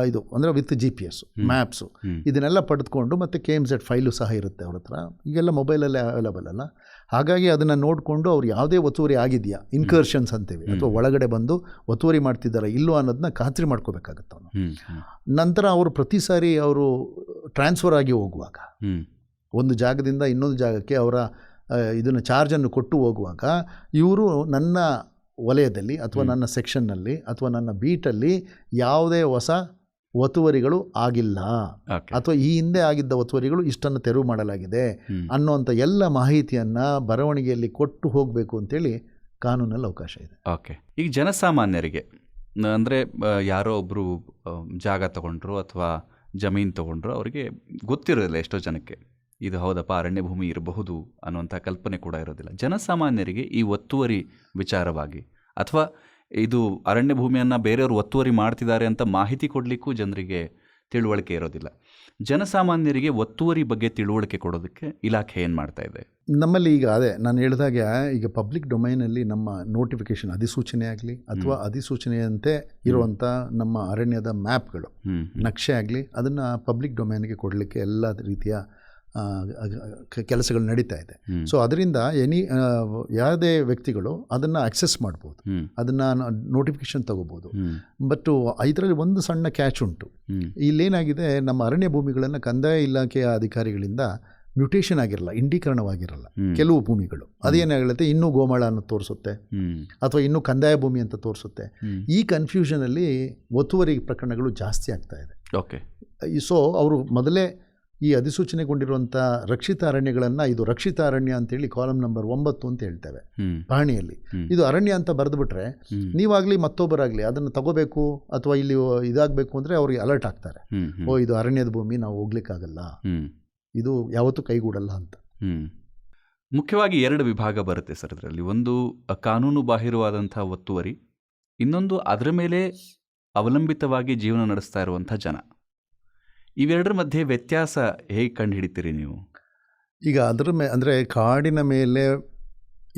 ಇದು ಅಂದರೆ with G P S maps ಇದನ್ನೆಲ್ಲ ಪಡೆದುಕೊಂಡು ಮತ್ತು ಕೆ ಎಂ ಜೆಡ್ ಫೈಲು ಸಹ ಇರುತ್ತೆ ಅವ್ರ ಹತ್ರ. ಈಗೆಲ್ಲ ಮೊಬೈಲಲ್ಲೇ ಅವೈಲಬಲ್ ಅಲ್ಲ. ಹಾಗಾಗಿ ಅದನ್ನು ನೋಡಿಕೊಂಡು ಅವ್ರು ಯಾವುದೇ ಒತ್ತುವರಿ ಆಗಿದೆಯಾ? ಇನ್ಕರ್ಷನ್ಸ್ ಅಂತೀವಿ. ಅಥವಾ ಒಳಗಡೆ ಬಂದು ಒತ್ತುವರಿ ಮಾಡ್ತಿದ್ದಾರೆ ಇಲ್ಲೋ ಅನ್ನೋದನ್ನ ಖಾತ್ರಿ ಮಾಡ್ಕೋಬೇಕಾಗತ್ತೆ ಅವನು. ನಂತರ ಅವರು ಪ್ರತಿ ಸಾರಿ ಅವರು ಟ್ರಾನ್ಸ್ಫರ್ ಆಗಿ ಹೋಗುವಾಗ ಒಂದು ಜಾಗದಿಂದ ಇನ್ನೊಂದು ಜಾಗಕ್ಕೆ ಅವರ ಇದನ್ನು ಚಾರ್ಜನ್ನು ಕೊಟ್ಟು ಹೋಗುವಾಗ ಇವರು ನನ್ನ ವಲಯದಲ್ಲಿ ಅಥವಾ ನನ್ನ ಸೆಕ್ಷನ್ನಲ್ಲಿ ಅಥವಾ ನನ್ನ ಬೀಟಲ್ಲಿ ಯಾವುದೇ ಹೊಸ ಒತ್ತುವರಿಗಳು ಆಗಿಲ್ಲ. ಅಥವಾ ಈ ಹಿಂದೆ ಆಗಿದ್ದ ಒತ್ತುವರಿಗಳು ಇಷ್ಟನ್ನು ತೆರವು ಮಾಡಲಾಗಿದೆ ಅನ್ನೋಂಥ ಅನ್ನುವಂಥ ಎಲ್ಲ ಮಾಹಿತಿಯನ್ನು ಬರವಣಿಗೆಯಲ್ಲಿ ಕೊಟ್ಟು ಹೋಗಬೇಕು ಅಂತೇಳಿ ಕಾನೂನಲ್ಲಿ ಅವಕಾಶ ಇದೆ. ಓಕೆ. ಈಗ ಜನಸಾಮಾನ್ಯರಿಗೆ ಅಂದರೆ ಯಾರೋ ಒಬ್ಬರು ಜಾಗ ತಗೊಂಡ್ರು ಅಥವಾ ಜಮೀನು ತಗೊಂಡ್ರು ಅವರಿಗೆ ಗೊತ್ತಿರೋದಿಲ್ಲ ಎಷ್ಟೋ ಜನಕ್ಕೆ. ಇದು ಹೌದಪ್ಪ ಅರಣ್ಯ ಭೂಮಿ ಇರಬಹುದು ಅನ್ನುವಂಥ ಕಲ್ಪನೆ ಕೂಡ ಇರೋದಿಲ್ಲ. ಜನಸಾಮಾನ್ಯರಿಗೆ ಈ ಒತ್ತುವರಿ ವಿಚಾರವಾಗಿ ಅಥವಾ ಇದು ಅರಣ್ಯ ಭೂಮಿಯನ್ನು ಬೇರೆಯವರು ಒತ್ತುವರಿ ಮಾಡ್ತಿದ್ದಾರೆ ಅಂತ ಮಾಹಿತಿ ಕೊಡಲಿಕ್ಕೂ ಜನರಿಗೆ ತಿಳುವಳಿಕೆ ಇರೋದಿಲ್ಲ. ಜನಸಾಮಾನ್ಯರಿಗೆ ಒತ್ತುವರಿ ಬಗ್ಗೆ ತಿಳುವಳಿಕೆ ಕೊಡೋದಕ್ಕೆ ಇಲಾಖೆ ಏನು ಮಾಡ್ತಾ ಇದೆ? ನಮ್ಮಲ್ಲಿ ಈಗ ಅದೇ ನಾನು ಹೇಳಿದಾಗೆ ಈಗ ಪಬ್ಲಿಕ್ ಡೊಮೈನಲ್ಲಿ ನಮ್ಮ ನೋಟಿಫಿಕೇಶನ್ ಅಧಿಸೂಚನೆ ಆಗಲಿ ಅಥವಾ ಅಧಿಸೂಚನೆಯಂತೆ ಇರುವಂಥ ನಮ್ಮ ಅರಣ್ಯದ ಮ್ಯಾಪ್ಗಳು ನಕ್ಷೆ ಆಗಲಿ ಅದನ್ನು ಪಬ್ಲಿಕ್ ಡೊಮೈನ್ಗೆ ಕೊಡಲಿಕ್ಕೆ ಎಲ್ಲ ರೀತಿಯ ಕೆಲಸಗಳು ನಡೀತಾ ಇದೆ. ಸೊ ಅದರಿಂದ ಎನಿ ಯಾವುದೇ ವ್ಯಕ್ತಿಗಳು ಅದನ್ನು ಆಕ್ಸೆಸ್ ಮಾಡ್ಬೋದು. ಅದನ್ನು ನೋಟಿಫಿಕೇಶನ್ ತಗೋಬೋದು. ಬಟ್ ಇದರಲ್ಲಿ ಒಂದು ಸಣ್ಣ ಕ್ಯಾಚ್ ಉಂಟು. ಇಲ್ಲೇನಾಗಿದೆ ನಮ್ಮ ಅರಣ್ಯ ಭೂಮಿಗಳನ್ನು ಕಂದಾಯ ಇಲಾಖೆಯ ಅಧಿಕಾರಿಗಳಿಂದ ಮ್ಯೂಟೇಷನ್ ಆಗಿರಲ್ಲ ಇಂಡೀಕರಣವಾಗಿರಲ್ಲ. ಕೆಲವು ಭೂಮಿಗಳು. ಅದೇನಾಗುತ್ತೆ ಇನ್ನೂ ಗೋಮಾಳ ಅನ್ನು ತೋರಿಸುತ್ತೆ ಅಥವಾ ಇನ್ನೂ ಕಂದಾಯ ಭೂಮಿ ಅಂತ ತೋರಿಸುತ್ತೆ. ಈ ಕನ್ಫ್ಯೂಷನಲ್ಲಿ ಒತ್ತುವರಿ ಪ್ರಕರಣಗಳು ಜಾಸ್ತಿ ಆಗ್ತಾ ಇದೆ. ಓಕೆ ಸೊ ಅವರು ಮೊದಲೇ ಈ ಅಧಿಸೂಚನೆಗೊಂಡಿರುವಂಥ ರಕ್ಷಿತ ಅರಣ್ಯಗಳನ್ನು ಇದು ರಕ್ಷಿತ ಅರಣ್ಯ ಅಂತೇಳಿ ಕಾಲಮ್ ನಂಬರ್ ಒಂಬತ್ತು ಅಂತ ಹೇಳ್ತೇವೆ. ಪಹಣಿಯಲ್ಲಿ ಇದು ಅರಣ್ಯ ಅಂತ ಬರೆದುಬಿಟ್ರೆ ನೀವಾಗಲಿ ಮತ್ತೊಬ್ಬರಾಗಲಿ ಅದನ್ನು ತಗೋಬೇಕು ಅಥವಾ ಇಲ್ಲಿ ಇದಾಗಬೇಕು ಅಂದರೆ ಅವ್ರಿಗೆ ಅಲರ್ಟ್ ಆಗ್ತಾರೆ. ಓ ಇದು ಅರಣ್ಯದ ಭೂಮಿ ನಾವು ಹೋಗ್ಲಿಕ್ಕಾಗಲ್ಲ. ಇದು ಯಾವತ್ತೂ ಕೈಗೂಡಲ್ಲ ಅಂತ. ಮುಖ್ಯವಾಗಿ ಎರಡು ವಿಭಾಗ ಬರುತ್ತೆ ಸರ್ ಅದರಲ್ಲಿ ಒಂದು ಕಾನೂನು ಬಾಹಿರವಾದಂಥ ಒತ್ತುವರಿ ಇನ್ನೊಂದು ಅದರ ಮೇಲೆ ಅವಲಂಬಿತವಾಗಿ ಜೀವನ ನಡೆಸ್ತಾ ಇರುವಂಥ ಜನ. ಇವೆರಡರ ಮಧ್ಯೆ ವ್ಯತ್ಯಾಸ ಹೇಗೆ ಕಂಡು ಹಿಡಿತೀರಿ ನೀವು? ಈಗ ಅದರ ಮೇ ಅಂದರೆ ಕಾಡಿನ ಮೇಲೆ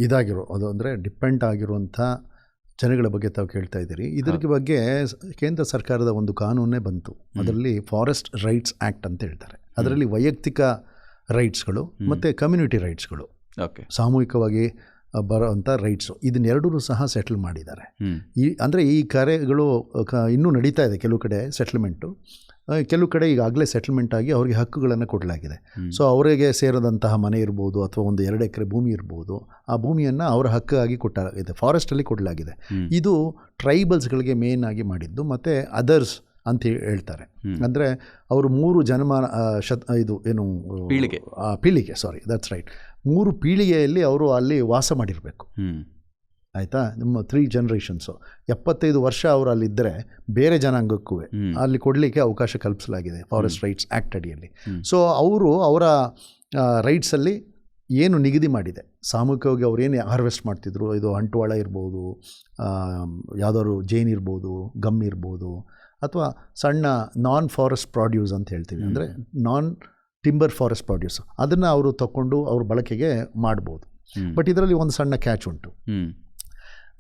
ಇದಾಗಿರೋ ಅದು ಅಂದರೆ ಡಿಪೆಂಡ್ ಆಗಿರುವಂಥ ಜನಗಳ ಬಗ್ಗೆ ತಾವು ಕೇಳ್ತಾ ಇದ್ದೀರಿ. ಇದ್ರ ಬಗ್ಗೆ ಕೇಂದ್ರ ಸರ್ಕಾರದ ಒಂದು ಕಾನೂನೇ ಬಂತು. ಅದರಲ್ಲಿ ಫಾರೆಸ್ಟ್ ರೈಟ್ಸ್ ಆ್ಯಕ್ಟ್ ಅಂತ ಹೇಳ್ತಾರೆ. ಅದರಲ್ಲಿ ವೈಯಕ್ತಿಕ ರೈಟ್ಸ್ಗಳು ಮತ್ತು ಕಮ್ಯುನಿಟಿ ರೈಟ್ಸ್ಗಳು ಓಕೆ. ಸಾಮೂಹಿಕವಾಗಿ ಬರೋವಂಥ ರೈಟ್ಸು. ಇದನ್ನೆರಡೂ ಸಹ ಸೆಟ್ಲ್ ಮಾಡಿದ್ದಾರೆ. ಈ ಅಂದರೆ ಈ ಕಾರ್ಯಗಳು ಕ ಇನ್ನೂ ನಡೀತಾ ಇದೆ ಕೆಲವು ಕಡೆ ಸೆಟ್ಲ್ಮೆಂಟು. ಕೆಲವು ಕಡೆ ಈಗಾಗಲೇ ಸೆಟಲ್ಮೆಂಟ್ ಆಗಿ ಅವರಿಗೆ ಹಕ್ಕುಗಳನ್ನು ಕೊಡಲಾಗಿದೆ. ಸೊ ಅವರಿಗೆ ಸೇರಿದಂತಹ ಮನೆ ಇರ್ಬೋದು ಅಥವಾ ಒಂದು ಎರಡು ಎಕರೆ ಭೂಮಿ ಇರ್ಬೋದು ಆ ಭೂಮಿಯನ್ನು ಅವರ ಹಕ್ಕಾಗಿ ಕೊಟ್ಟಾಗಿದೆ ಫಾರೆಸ್ಟಲ್ಲಿ ಕೊಡಲಾಗಿದೆ. ಇದು ಟ್ರೈಬಲ್ಸ್ಗಳಿಗೆ ಮೇನ್ ಆಗಿ ಮಾಡಿದ್ದು ಮತ್ತು ಅದರ್ಸ್ ಅಂತ ಹೇಳ್ತಾರೆ. ಅಂದರೆ ಅವರು ಮೂರು ಜನಮಾನ ಶತ ಇದು ಏನು ಪೀಳಿಗೆ. ಆ, ಪೀಳಿಗೆ ಸಾರಿ ದಟ್ಸ್ ರೈಟ್ ಮೂರು ಪೀಳಿಗೆಯಲ್ಲಿ ಅವರು ಅಲ್ಲಿ ವಾಸ ಮಾಡಿರಬೇಕು ಆಯಿತಾ? ನಿಮ್ಮ ತ್ರೀ ಜನ್ರೇಷನ್ಸು ಎಪ್ಪತ್ತೈದು ವರ್ಷ ಅವರು ಅಲ್ಲಿದ್ದರೆ ಬೇರೆ ಜನಾಂಗಕ್ಕೂ ಅಲ್ಲಿ ಕೊಡಲಿಕ್ಕೆ ಅವಕಾಶ ಕಲ್ಪಿಸಲಾಗಿದೆ ಫಾರೆಸ್ಟ್ ರೈಟ್ಸ್ ಆ್ಯಕ್ಟ್ ಅಡಿಯಲ್ಲಿ. ಸೊ ಅವರು ಅವರ ರೈಟ್ಸಲ್ಲಿ ಏನು ನಿಗದಿ ಮಾಡಿದೆ. ಸಾಮೂಹಿಕವಾಗಿ ಅವ್ರು ಏನು ಹಾರ್ವೆಸ್ಟ್ ಮಾಡ್ತಿದ್ರು? ಇದು ಅಂಟುವಾಳ ಇರ್ಬೋದು ಯಾವುದಾದ್ರು ಜೈನ್ ಇರ್ಬೋದು ಗಮ್ ಇರ್ಬೋದು ಅಥವಾ ಸಣ್ಣ ನಾನ್ ಫಾರೆಸ್ಟ್ ಪ್ರಾಡ್ಯೂಸ್ ಅಂತ ಹೇಳ್ತೀವಿ. ಅಂದರೆ ನಾನ್ ಟಿಂಬರ್ ಫಾರೆಸ್ಟ್ ಪ್ರಾಡ್ಯೂಸ್ ಅದನ್ನು ಅವರು ತಗೊಂಡು ಅವ್ರ ಬಳಕೆಗೆ ಮಾಡ್ಬೋದು. ಬಟ್ ಇದರಲ್ಲಿ ಒಂದು ಸಣ್ಣ ಕ್ಯಾಚ್ ಉಂಟು.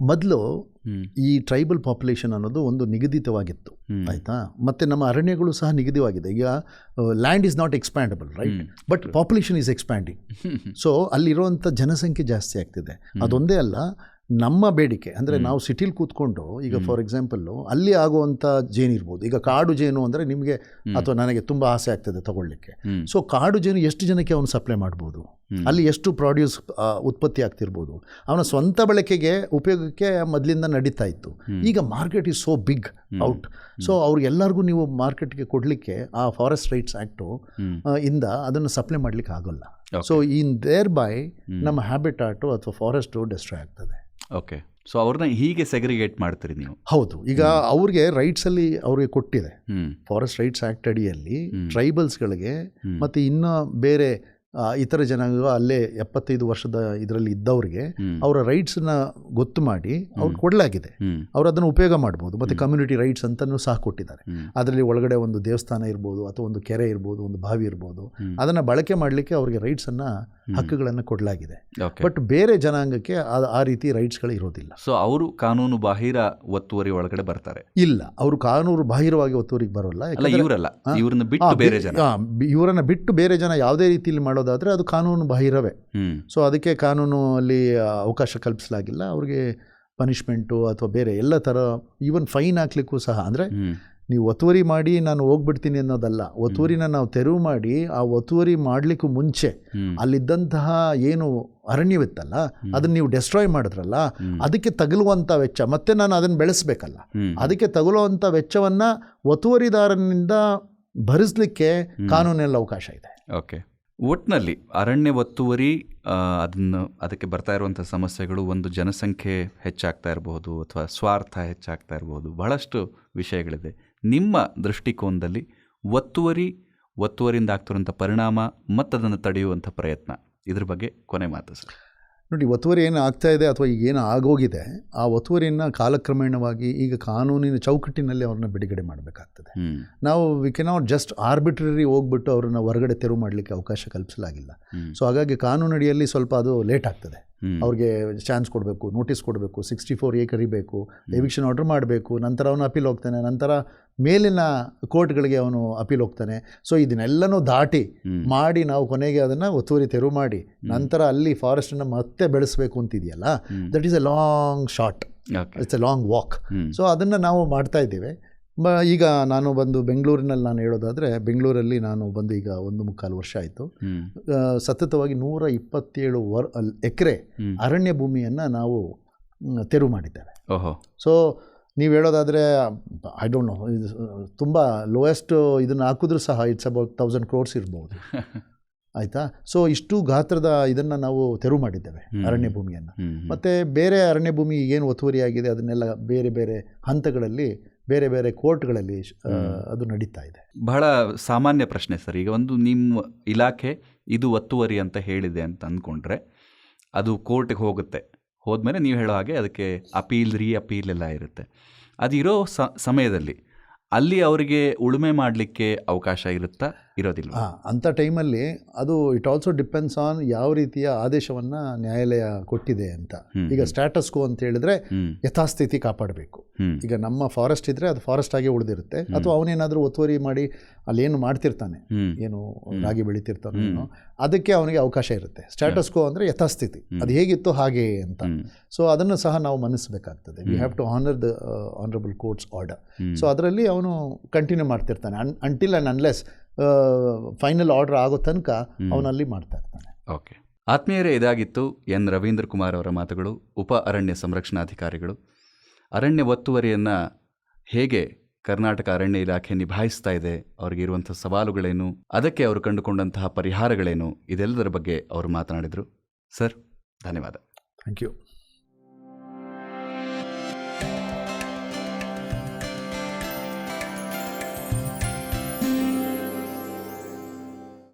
ಮೊದಲು ಈ ಟ್ರೈಬಲ್ ಪಾಪ್ಯುಲೇಷನ್ ಅನ್ನೋದು ಒಂದು ನಿಗದಿತವಾಗಿತ್ತು. ಆಯಿತಾ? ಮತ್ತು ನಮ್ಮ ಅರಣ್ಯಗಳು ಸಹ ನಿಗದಿವಾಗಿದೆ. ಈಗ land is not expandable right but population is expanding so ಅಲ್ಲಿರುವಂಥ ಜನಸಂಖ್ಯೆ ಜಾಸ್ತಿ ಆಗ್ತಿದೆ. ಅದೊಂದೇ ಅಲ್ಲ ನಮ್ಮ ಬೇಡಿಕೆ ಅಂದರೆ ನಾವು ಸಿಟಿಲಿ ಕೂತ್ಕೊಂಡು ಈಗ ಫಾರ್ ಎಕ್ಸಾಂಪಲ್ಲು ಅಲ್ಲಿ ಆಗುವಂಥ ಜೇನು ಇರ್ಬೋದು. ಈಗ ಕಾಡು ಜೇನು ಅಂದರೆ ನಿಮಗೆ ಅಥವಾ ನನಗೆ ತುಂಬ ಆಸೆ ಆಗ್ತದೆ ತಗೊಳ್ಳಿಕ್ಕೆ. ಸೊ ಕಾಡು ಜೇನು ಎಷ್ಟು ಜನಕ್ಕೆ ಅವನು ಸಪ್ಲೈ ಮಾಡ್ಬೋದು? ಅಲ್ಲಿ ಎಷ್ಟು ಪ್ರಾಡ್ಯೂಸ್ ಉತ್ಪತ್ತಿ ಆಗ್ತಿರ್ಬೋದು? ಅವನ ಸ್ವಂತ ಬಳಕೆಗೆ ಉಪಯೋಗಕ್ಕೆ ಮೊದಲಿಂದ ನಡೀತಾ ಇತ್ತು. ಈಗ market is so big out so ಅವ್ರಿಗೆಲ್ಲರಿಗೂ ನೀವು ಮಾರ್ಕೆಟ್ಗೆ ಕೊಡಲಿಕ್ಕೆ ಆ ಫಾರೆಸ್ಟ್ ರೈಟ್ಸ್ ಆ್ಯಕ್ಟು ಇಂದ ಅದನ್ನು ಸಪ್ಲೈ ಮಾಡಲಿಕ್ಕೆ ಆಗೋಲ್ಲ. ಸೊ ಇನ್ ದೇರ್ ಬೈ ನಮ್ಮ ಹ್ಯಾಬಿಟಾಟು ಅಥವಾ ಫಾರೆಸ್ಟು ಡೆಸ್ಟ್ರಾಯ್ ಆಗ್ತದೆ. ಓಕೆ ಸೊ ಅವ್ರನ್ನ ಹೀಗೆ ಸೆಗ್ರಿಗೇಟ್ ಮಾಡ್ತೀರಿ ನೀವು? ಹೌದು. ಈಗ ಅವ್ರಿಗೆ ರೈಟ್ಸಲ್ಲಿ ಅವ್ರಿಗೆ ಕೊಟ್ಟಿದೆ. ಫಾರೆಸ್ಟ್ ರೈಟ್ಸ್ ಆಕ್ಟ್ ಅಡಿಯಲ್ಲಿ. ಟ್ರೈಬಲ್ಸ್ಗಳಿಗೆ ಮತ್ತೆ ಇನ್ನು ಬೇರೆ ಇತರ ಜನಾಂಗ ಅಲ್ಲೇ ಎಪ್ಪತ್ತೈದು ವರ್ಷದ ಇದರಲ್ಲಿ ಇದ್ದವ್ರಿಗೆ ಅವರ ರೈಟ್ಸನ್ನ ಗೊತ್ತು ಮಾಡಿ ಅವ್ರಿಗೆ ಕೊಡಲಾಗಿದೆ. ಅವ್ರು ಅದನ್ನು ಉಪಯೋಗ ಮಾಡ್ಬೋದು. ಮತ್ತು ಕಮ್ಯುನಿಟಿ ರೈಟ್ಸ್ ಅಂತಲೂ ಸಹ ಕೊಟ್ಟಿದ್ದಾರೆ. ಅದರಲ್ಲಿ ಒಳಗಡೆ ಒಂದು ದೇವಸ್ಥಾನ ಇರ್ಬೋದು ಅಥವಾ ಒಂದು ಕೆರೆ ಇರ್ಬೋದು ಒಂದು ಬಾವಿ ಇರ್ಬೋದು ಅದನ್ನ ಅದನ್ನು ಬಳಕೆ ಮಾಡಲಿಕ್ಕೆ ಅವರಿಗೆ ರೈಟ್ಸನ್ನು ಹಕ್ಕುಗಳನ್ನು ಕೊಡಲಾಗಿದೆ. ಬಟ್ ಬೇರೆ ಜನಾಂಗಕ್ಕೆ ಆ- ರೀತಿ ರೈಟ್ಸ್ಗಳು ಇರೋದಿಲ್ಲ. ಸೊ ಅವರು ಕಾನೂನು ಬಾಹಿರ ಒತ್ತುವರಿ ಒಳಗಡೆ ಬರ್ತಾರೆ. ಇಲ್ಲ ಅವರು ಕಾನೂನು ಬಾಹಿರವಾಗಿ ಒತ್ತುವರಿಗೆ ಬರೋಲ್ಲ. ಇವರಲ್ಲ. ಇವರನ್ನ ಬಿಟ್ಟು ಬೇರೆ ಜನ. ಇವರನ್ನ ಬಿಟ್ಟು ಬೇರೆ ಜನ ಯಾವುದೇ ರೀತಿಯಲ್ಲಿ ಮಾಡೋದಾದ್ರೆ ಅದು ಕಾನೂನು ಬಾಹಿರವೇ. ಸೊ ಅದಕ್ಕೆ ಕಾನೂನು ಅಲ್ಲಿ ಅವಕಾಶ ಕಲ್ಪಿಸಲಾಗಿಲ್ಲ. ಅವ್ರಿಗೆ ಪನಿಷ್ಮೆಂಟು ಅಥವಾ ಬೇರೆ ಎಲ್ಲ ಥರ ಈವನ್ ಫೈನ್ ಹಾಕ್ಲಿಕ್ಕೂ ಸಹ ಅಂದರೆ ನೀವು ಒತ್ತುವರಿ ಮಾಡಿ ನಾನು ಹೋಗ್ಬಿಡ್ತೀನಿ ಅನ್ನೋದಲ್ಲ. ಒತ್ತುವರಿನ ನಾವು ತೆರವು ಮಾಡಿ ಆ ಒತ್ತುವರಿ ಮಾಡಲಿಕ್ಕೂ ಮುಂಚೆ. ಅಲ್ಲಿದ್ದಂತಹ ಏನು ಅರಣ್ಯವಿತ್ತಲ್ಲ ಅದನ್ನು ನೀವು ಡೆಸ್ಟ್ರಾಯ್ ಮಾಡಿದ್ರಲ್ಲ ಅದಕ್ಕೆ ತಗಲುವಂಥ ವೆಚ್ಚ. ಮತ್ತೆ ನಾನು ಅದನ್ನು ಬೆಳೆಸಬೇಕಲ್ಲ. ಅದಕ್ಕೆ ತಗಲುವಂಥ ವೆಚ್ಚವನ್ನು ಒತ್ತುವರಿದಾರನಿಂದ ಭರಿಸಲಿಕ್ಕೆ ಕಾನೂನಲ್ಲಿ ಅವಕಾಶ ಇದೆ. ಓಕೆ. ಒಟ್ಟಿನಲ್ಲಿ ಅರಣ್ಯ ಒತ್ತುವರಿ ಅದನ್ನು ಅದಕ್ಕೆ ಬರ್ತಾ ಇರುವಂಥ ಸಮಸ್ಯೆಗಳು ಒಂದು ಜನಸಂಖ್ಯೆ ಹೆಚ್ಚಾಗ್ತಾ ಇರಬಹುದು ಅಥವಾ ಸ್ವಾರ್ಥ ಹೆಚ್ಚಾಗ್ತಾ ಇರಬಹುದು. ಬಹಳಷ್ಟು ವಿಷಯಗಳಿದೆ. ನಿಮ್ಮ ದೃಷ್ಟಿಕೋನದಲ್ಲಿ ಒತ್ತುವರಿ ಒತ್ತುವರಿಯಿಂದ ಆಗ್ತಿರುವಂಥ ಪರಿಣಾಮ ಮತ್ತು ಅದನ್ನು ತಡೆಯುವಂಥ ಪ್ರಯತ್ನ. ಇದ್ರ ಬಗ್ಗೆ ಕೊನೆ ಮಾತು ಸರ್. ನೋಡಿ ಒತ್ತುವರಿ ಏನು ಆಗ್ತಾ ಇದೆ ಅಥವಾ ಈಗ ಏನು ಆಗೋಗಿದೆ ಆ ಒತ್ತುವರಿಯನ್ನು ಕಾಲಕ್ರಮೇಣವಾಗಿ ಈಗ ಕಾನೂನಿನ ಚೌಕಟ್ಟಿನಲ್ಲಿ ಅವ್ರನ್ನ ಬಿಡುಗಡೆ ಮಾಡಬೇಕಾಗ್ತದೆ. ನಾವು ವಿ ಕೆನಾಟ್ ಜಸ್ಟ್ ಆರ್ಬಿಟ್ರರಿ ಹೋಗ್ಬಿಟ್ಟು ಅವ್ರನ್ನ ಹೊರಗಡೆ ತೆರವು ಮಾಡಲಿಕ್ಕೆ ಅವಕಾಶ ಕಲ್ಪಿಸಲಾಗಿಲ್ಲ. ಸೊ ಹಾಗಾಗಿ ಕಾನೂನಡಿಯಲ್ಲಿ ಸ್ವಲ್ಪ ಅದು ಲೇಟ್ ಆಗ್ತದೆ. ಅವ್ರಿಗೆ ಚಾನ್ಸ್ ಕೊಡಬೇಕು ನೋಟಿಸ್ ಕೊಡಬೇಕು ಸಿಕ್ಸ್ಟಿ ಫೋರ್ ಎ ಕರಿಬೇಕು ಎವಿಕ್ಷನ್ ಆರ್ಡರ್ ಮಾಡಬೇಕು ನಂತರ ಅವನು ಅಪೀಲ್ ಹೋಗ್ತಾನೆ ನಂತರ ಮೇಲಿನ ಕೋರ್ಟ್ಗಳಿಗೆ ಅವನು ಅಪೀಲ್ ಹೋಗ್ತಾನೆ. ಸೊ ಇದನ್ನೆಲ್ಲನೂ ದಾಟಿ ಮಾಡಿ ನಾವು ಕೊನೆಗೆ ಅದನ್ನು ಒತ್ತುವರಿ ತೆರವು ಮಾಡಿ ನಂತರ ಅಲ್ಲಿ ಫಾರೆಸ್ಟನ್ನು ಮತ್ತೆ ಬೆಳೆಸಬೇಕು ಅಂತಿದೆಯಲ್ಲ? That is a long short it's a long walk so ಅದನ್ನು ನಾವು ಮಾಡ್ತಾ ಇದ್ದೇವೆ. ಬ ಈಗ ನಾನು ಬಂದು ಬೆಂಗಳೂರಿನಲ್ಲಿ ನಾನು ಹೇಳೋದಾದರೆ ಬೆಂಗಳೂರಲ್ಲಿ ನಾನು ಬಂದು ಈಗ ಒಂದು ಮುಕ್ಕಾಲು ವರ್ಷ ಆಯಿತು. ಸತತವಾಗಿ ನೂರ ಇಪ್ಪತ್ತೇಳು ವರ್ ಎಕರೆ ಅರಣ್ಯ ಭೂಮಿಯನ್ನು ನಾವು ತೆರವು ಮಾಡಿದ್ದೇವೆ. ಓಹೋ. ಸೊ ನೀವು ಹೇಳೋದಾದರೆ ಐ ಡೋಂಟ್ ನೋ ಇದು ತುಂಬ ಲೋಯೆಸ್ಟ್ ಇದನ್ನು ಹಾಕಿದ್ರೂ ಸಹ ಇಟ್ಸ್ ಅಬೌಟ್ ತೌಸಂಡ್ ಕ್ರೋರ್ಸ್ ಇರ್ಬೋದು. ಆಯಿತಾ? ಸೊ ಇಷ್ಟು ಗಾತ್ರದ ಇದನ್ನು ನಾವು ತೆರವು ಮಾಡಿದ್ದೇವೆ ಅರಣ್ಯ ಭೂಮಿಯನ್ನು. ಮತ್ತು ಬೇರೆ ಅರಣ್ಯ ಭೂಮಿ ಏನು ಒತ್ತುವರಿಯಾಗಿದೆ ಅದನ್ನೆಲ್ಲ ಬೇರೆ ಬೇರೆ ಹಂತಗಳಲ್ಲಿ ಬೇರೆ ಬೇರೆ ಕೋರ್ಟ್ಗಳಲ್ಲಿ ಅದು ನಡೀತಾ ಇದೆ. ಬಹಳ ಸಾಮಾನ್ಯ ಪ್ರಶ್ನೆ ಸರ್ ಈಗ ಒಂದು ನಿಮ್ಮ ಇಲಾಖೆ ಇದು ಒತ್ತುವರಿ ಅಂತ ಹೇಳಿದೆ ಅಂತ ಅಂದ್ಕೊಂಡ್ರೆ ಅದು ಕೋರ್ಟ್ಗೆ ಹೋಗುತ್ತೆ. ಹೋದ್ಮೇಲೆ ನೀವು ಹೇಳೋ ಹಾಗೆ ಅದಕ್ಕೆ ಅಪೀಲ್ ರೀ ಅಪೀಲ್ ಎಲ್ಲ ಇರುತ್ತೆ. ಅದಿರೋ ಸಮಯದಲ್ಲಿ ಅಲ್ಲಿ ಅವರಿಗೆ ಉಳುಮೆ ಮಾಡಲಿಕ್ಕೆ ಅವಕಾಶ ಇರುತ್ತಾ? ಇರೋದಿಲ್ಲ ಅಂಥ ಟೈಮಲ್ಲಿ ಅದು ಇಟ್ ಆಲ್ಸೋ ಡಿಪೆಂಡ್ಸ್ ಆನ್ ಯಾವ ರೀತಿಯ ಆದೇಶವನ್ನು ನ್ಯಾಯಾಲಯ ಕೊಟ್ಟಿದೆ ಅಂತ. ಈಗ ಸ್ಟ್ಯಾಟಸ್ ಕೋ ಅಂತ ಹೇಳಿದ್ರೆ ಯಥಾಸ್ಥಿತಿ ಕಾಪಾಡಬೇಕು. ಈಗ ನಮ್ಮ ಫಾರೆಸ್ಟ್ ಇದ್ರೆ ಅದು ಫಾರೆಸ್ಟ್ ಆಗಿ ಉಳಿದಿರುತ್ತೆ. ಅಥವಾ ಅವನೇನಾದರೂ ಒತ್ತುವರಿ ಮಾಡಿ ಅಲ್ಲೇನು ಮಾಡ್ತಿರ್ತಾನೆ. ಏನು ರಾಗಿ ಬೆಳಿತಿರ್ತಾನೋ ಅದಕ್ಕೆ ಅವನಿಗೆ ಅವಕಾಶ ಇರುತ್ತೆ. ಸ್ಟ್ಯಾಟಸ್ ಕೋ ಅಂದರೆ ಯಥಾಸ್ಥಿತಿ. ಅದು ಹೇಗಿತ್ತು ಹಾಗೆ ಅಂತ. ಸೊ ಅದನ್ನು ಸಹ ನಾವು ಮನ್ನಿಸಬೇಕಾಗ್ತದೆ we have to honour the honourable court's order. So ಅದರಲ್ಲಿ ಅವನು continue ಮಾಡ್ತಿರ್ತಾನೆ. Un until and unless final order ಆಗೋ ತನಕ ಅವನಲ್ಲಿ ಮಾಡ್ತಾ ಇರ್ತಾನೆ. ಓಕೆ. ಆತ್ಮೀಯರೇ ಇದಾಗಿತ್ತು ಎನ್. ರವೀಂದ್ರ ಕುಮಾರ್ ಅವರ ಮಾತುಗಳು ಉಪ ಅರಣ್ಯ ಸಂರಕ್ಷಣಾಧಿಕಾರಿಗಳು. ಅರಣ್ಯ ಒತ್ತುವರಿಯನ್ನು ಹೇಗೆ ಕರ್ನಾಟಕ ಅರಣ್ಯ ಇಲಾಖೆ ನಿಭಾಯಿಸ್ತಾ ಇದೆ ಅವರಿಗೆ ಇರುವಂಥ ಸವಾಲುಗಳೇನು ಅದಕ್ಕೆ ಅವರು ಕಂಡುಕೊಂಡಂತಹ ಪರಿಹಾರಗಳೇನು ಇದೆಲ್ಲದರ ಬಗ್ಗೆ ಅವರು ಮಾತನಾಡಿದರು. ಸರ್ ಧನ್ಯವಾದ. Thank you